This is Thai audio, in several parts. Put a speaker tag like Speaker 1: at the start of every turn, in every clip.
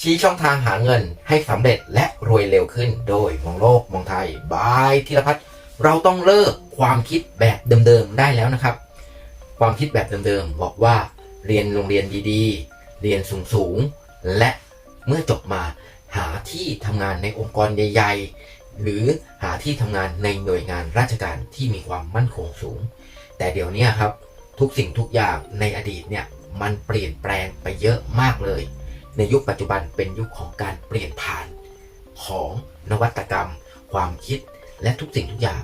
Speaker 1: ชี้ช่องทางหาเงินให้สำเร็จและรวยเร็วขึ้น โดยมองโลกมองไทยบายธีรพัฒน์เราต้องเลิกความคิดแบบเดิมๆได้แล้วนะครับ ความคิดแบบเดิมๆบอกว่า เรียนโรงเรียนดีๆ เรียนสูงๆ และเมื่อจบมาหาที่ทำงานในองค์กรใหญ่ ๆ หรือหาที่ทำงานในหน่วยงานราชการที่มีความมั่นคงสูง แต่เดี๋ยวนี้ครับทุกสิ่งทุกอย่างในอดีตเนี่ยมันเปลี่ยนแปลงไปเยอะมากเลย ในยุคปัจจุบันเป็นยุคของการเปลี่ยนผ่านของนวัตกรรม ความคิดและทุกสิ่งทุกอย่าง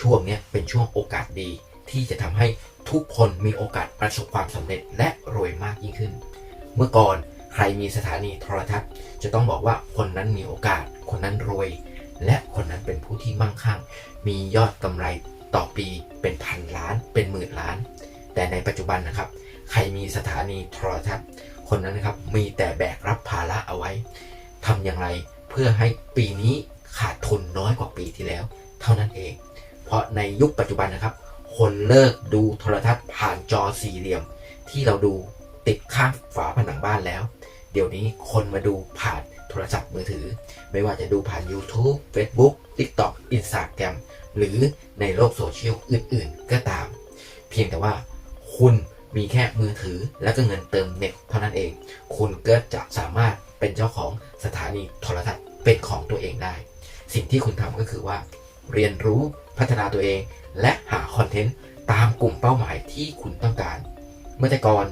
Speaker 1: ช่วงนี้เป็นช่วงโอกาสดีที่จะทำให้ทุกคนมีโอกาสประสบความสำเร็จและรวยมากยิ่งขึ้น เมื่อก่อนใครมีสถานีโทรทัศน์ จะต้องบอกว่าคนนั้นมีโอกาส คนนั้นรวย และคนนั้นเป็นผู้ที่มั่งคั่ง มียอดกำไรต่อปีเป็นพันล้าน เป็นหมื่นล้าน แต่ในปัจจุบันนะครับ ใครมีสถานีโทรทัศน์ คนนั้นนะครับมีแต่แบกรับภาระเอาไว้ทำอย่างไรเพื่อให้ปีนี้ขาดทุนน้อยกว่าปีที่แล้ว เท่านั้นเอง เพราะในยุคปัจจุบันนะครับ คนเลิกดูโทรทัศน์ผ่านจอสี่เหลี่ยม ที่เราดูติดข้างฝาผนังบ้านแล้ว เดี๋ยวนี้คนมาดูผ่านโทรศัพท์มือถือ ไม่ว่าจะดูผ่าน YouTube Facebook TikTok Instagram หรือในโลกโซเชียลอื่นๆ ก็ตาม เพียงแต่ว่า คุณมีแค่มือถือแล้วก็เงินเติมเน็ตเท่านั้นเอง คุณก็จะสามารถเป็นเจ้าของสถานีโทรทัศน์เป็นของตัวเองได้ สิ่งที่คุณทำก็คือว่า เรียนรู้พัฒนาตัวเอง และหาคอนเทนต์ตามกลุ่มเป้าหมายที่คุณต้องการ เมื่อแต่ก่อน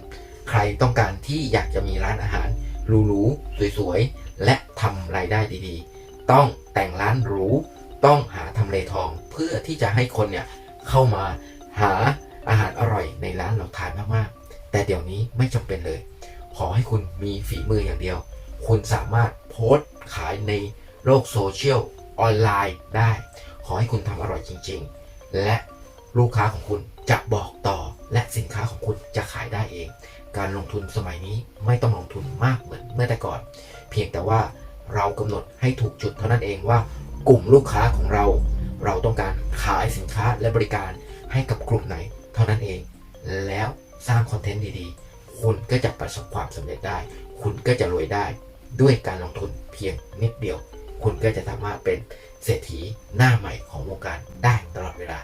Speaker 1: ใครต้องการที่อยากจะมีร้านอาหารหรูๆสวยๆ และทำรายได้ดีๆ ต้องแต่งร้านหรู ต้องหาทำเลทอง เพื่อที่จะให้คนเนี่ยเข้ามาหา อาหารอร่อยในร้านเราทานมากๆ แต่เดี๋ยวนี้ไม่จำเป็นเลย ขอให้คุณมีฝีมืออย่างเดียว คุณสามารถโพสต์ขายในโลกโซเชียลออนไลน์ได้ ขอให้คุณทำอร่อยจริง ๆ และลูกค้าของคุณจะบอกต่อ และสินค้าของคุณจะขายได้เอง การลงทุนสมัยนี้ไม่ต้องลงทุนมากเหมือนเมื่อแต่ก่อน เพียงแต่ว่าเรากำหนดให้ถูกจุดเท่านั้นเองว่ากลุ่มลูกค้าของเรา เราต้องการขายสินค้าและบริการให้กับกลุ่มไหน เท่านั้นเอง แล้วสร้างคอนเทนต์ดีๆ คุณก็จะประสบความสำเร็จได้ คุณก็จะรวยได้ด้วยการลงทุนเพียงนิดเดียว คุณก็จะสามารถเป็นเศรษฐีหน้าใหม่ของวงการได้ตลอดเวลา